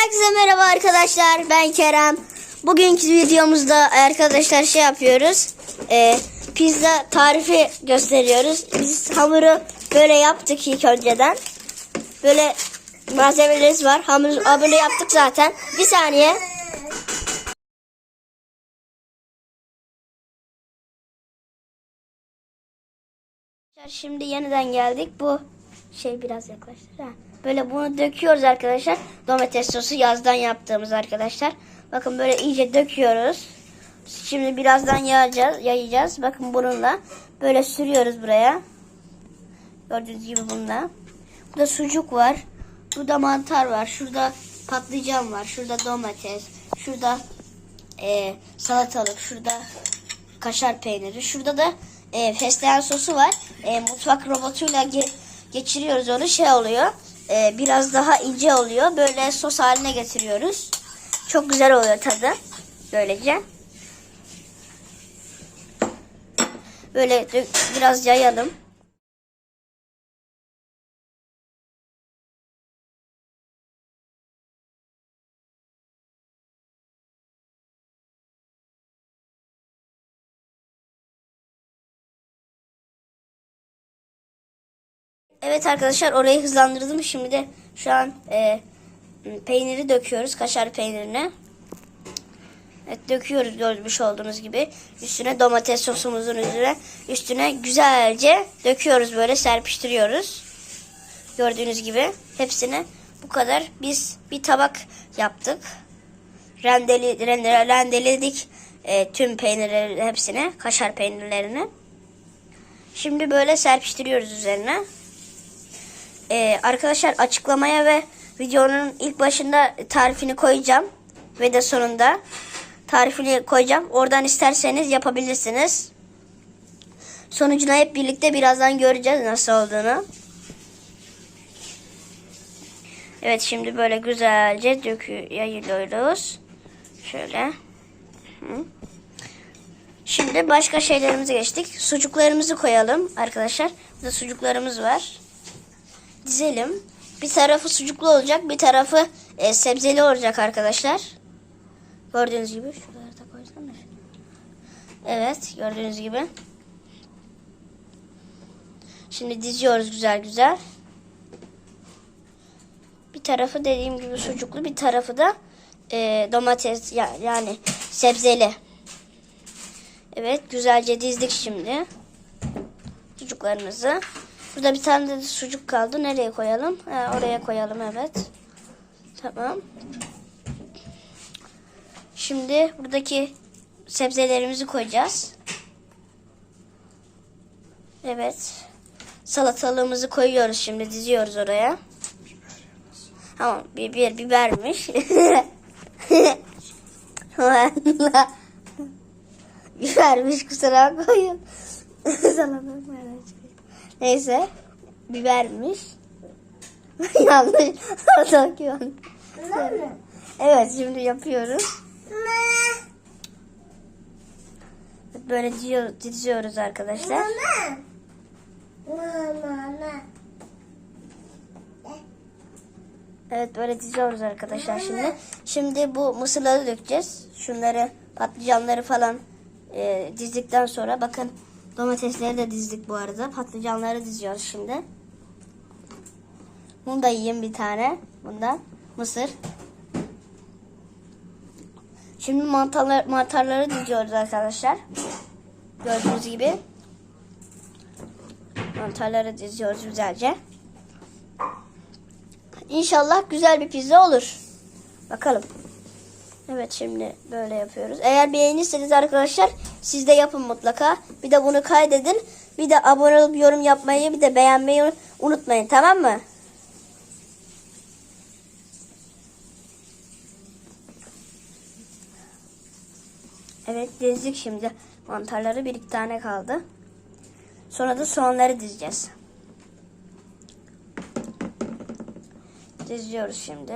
Herkese merhaba arkadaşlar. Ben Kerem. Bugünkü videomuzda arkadaşlar şey yapıyoruz. Ee, pizza tarifi gösteriyoruz. Biz hamuru böyle yaptık ilk önceden. Böyle malzemelerimiz var. Hamur hamuru yaptık zaten. Bir saniye. Şimdi yeniden geldik. Bu şey biraz yaklaştır. Ha. Böyle bunu döküyoruz arkadaşlar. Domates sosu yazdan yaptığımız arkadaşlar. Bakın böyle iyice döküyoruz. Şimdi birazdan yayacağız. yayacağız. Bakın bununla böyle sürüyoruz buraya. Gördüğünüz gibi bununla. Burada sucuk var. Burada mantar var. Şurada patlıcan var. Şurada domates. Şurada e, salatalık. Şurada kaşar peyniri. Şurada da e, fesleğen sosu var. E, mutfak robotuyla geçiriyoruz onu. Şey oluyor. e, biraz daha ince oluyor. Böyle sos haline getiriyoruz. Çok güzel oluyor tadı. Böylece. Böyle biraz yayalım. Evet arkadaşlar orayı hızlandırdım. Şimdi de şu an e, peyniri döküyoruz. Kaşar peynirini. Evet döküyoruz görmüş olduğunuz gibi. Üstüne domates sosumuzun üzerine üstüne güzelce döküyoruz böyle serpiştiriyoruz. Gördüğünüz gibi hepsini bu kadar biz bir tabak yaptık. Rendeli, rende, rendeledik e, tüm peynirleri hepsini, kaşar peynirlerini. Şimdi böyle serpiştiriyoruz üzerine. Ee, arkadaşlar açıklamaya ve videonun ilk başında tarifini koyacağım. Ve de sonunda tarifini koyacağım. Oradan isterseniz yapabilirsiniz. Sonucunu hep birlikte birazdan göreceğiz nasıl olduğunu. Evet şimdi böyle güzelce dökü yayılıyoruz. Şöyle. Şimdi başka şeylerimize geçtik. Sucuklarımızı koyalım arkadaşlar. Burada sucuklarımız var dizelim. Bir tarafı sucuklu olacak, bir tarafı e, sebzeli olacak arkadaşlar. Gördüğünüz gibi. Şuraları da koysana. Evet, gördüğünüz gibi. Şimdi diziyoruz güzel güzel. Bir tarafı dediğim gibi sucuklu, bir tarafı da e, domates ya- yani sebzeli. Evet, güzelce dizdik şimdi. Sucuklarımızı. Burada bir tane de sucuk kaldı. Nereye koyalım? Ha, oraya koyalım evet. Tamam. Şimdi buradaki sebzelerimizi koyacağız. Evet. Salatalığımızı koyuyoruz şimdi diziyoruz oraya. Tamam biber bibermiş. Bibermiş kusura bakmayın. Salatalık? Neyse. Bibermiş. Yanlış. Yanlış. Evet şimdi yapıyoruz. Böyle diziyor- diziyoruz arkadaşlar. Evet böyle diziyoruz arkadaşlar şimdi. Şimdi bu mısırları dökeceğiz. Şunları patlıcanları falan e, dizdikten sonra bakın domatesleri de dizdik bu arada. Patlıcanları diziyoruz şimdi. Bunu da yiyeyim bir tane. Bundan mısır. Şimdi mantarlar, mantarları diziyoruz arkadaşlar. Gördüğünüz gibi. Mantarları diziyoruz güzelce. İnşallah güzel bir pizza olur. Bakalım. Evet şimdi böyle yapıyoruz. Eğer beğenirseniz arkadaşlar siz de yapın mutlaka. Bir de bunu kaydedin. Bir de abone olup yorum yapmayı bir de beğenmeyi unutmayın tamam mı? Evet dizdik şimdi. Mantarları bir iki tane kaldı. Sonra da soğanları dizeceğiz. Diziyoruz şimdi.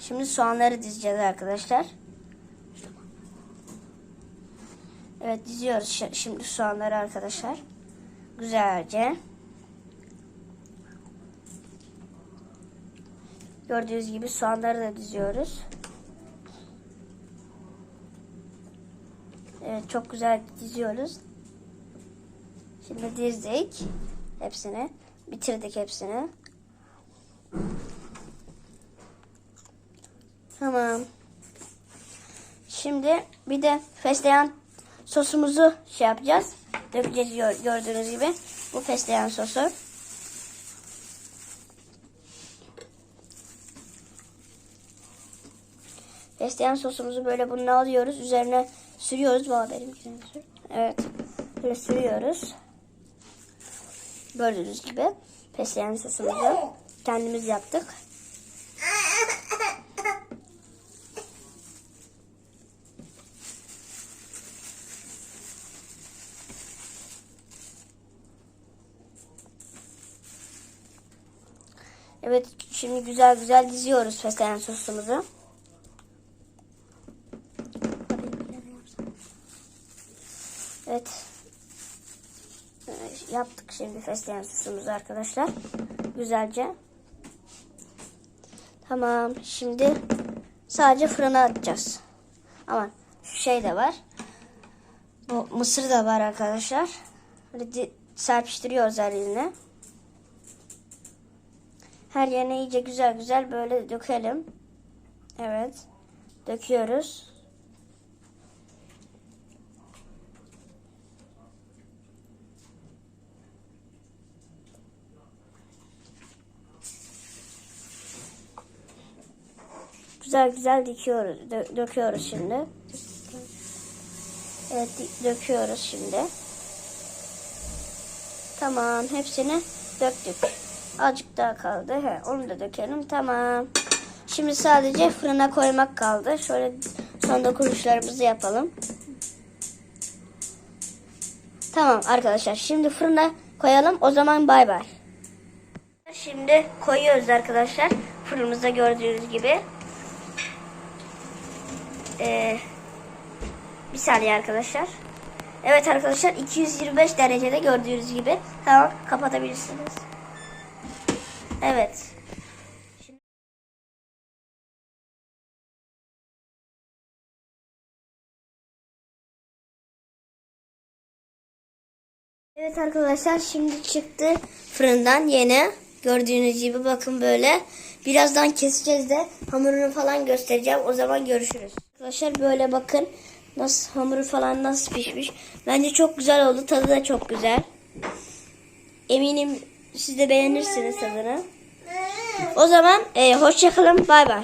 Şimdi soğanları dizeceğiz arkadaşlar. Evet diziyoruz şi- şimdi soğanları arkadaşlar. Güzelce. Gördüğünüz gibi soğanları da diziyoruz. Evet çok güzel diziyoruz. Şimdi dizdik hepsini. Bitirdik hepsini. Tamam. Şimdi bir de fesleğen sosumuzu şey yapacağız. Dökeceğiz gör- gördüğünüz gibi. Bu fesleğen sosu. Fesleğen sosumuzu böyle bunu alıyoruz. Üzerine sürüyoruz. Baba benimkini sür. Evet. Böyle sürüyoruz. Gördüğünüz gibi fesleğen sosumuzu kendimiz yaptık. Evet şimdi güzel güzel diziyoruz fesleğen sosumuzu. Evet. Yaptık şimdi fesleğen sosumuzu arkadaşlar. Güzelce. Tamam. Şimdi sadece fırına atacağız. Ama şu şey de var. Bu mısır da var arkadaşlar. Böyle serpiştiriyoruz her yerine. Her yerine iyice güzel güzel böyle dökelim. Evet. Döküyoruz. Güzel güzel dikiyoruz. dö- döküyoruz şimdi. Evet döküyoruz şimdi. Tamam hepsini döktük. Azıcık daha kaldı. He, onu da dökelim. Tamam. Şimdi sadece fırına koymak kaldı. Şöyle son dokunuşlarımızı yapalım. Tamam arkadaşlar. Şimdi fırına koyalım. O zaman bay bay. Şimdi koyuyoruz arkadaşlar. Fırınımızda gördüğünüz gibi. Ee, bir saniye arkadaşlar. Evet arkadaşlar 225 derecede gördüğünüz gibi. Tamam kapatabilirsiniz. Evet. Evet arkadaşlar şimdi çıktı fırından yeni. Gördüğünüz gibi bakın böyle. Birazdan keseceğiz de hamurunu falan göstereceğim. O zaman görüşürüz. Arkadaşlar böyle bakın. Nasıl hamuru falan nasıl pişmiş. Bence çok güzel oldu. Tadı da çok güzel. Eminim siz de beğenirsiniz tadını. O zaman e, hoşçakalın. Bay bay.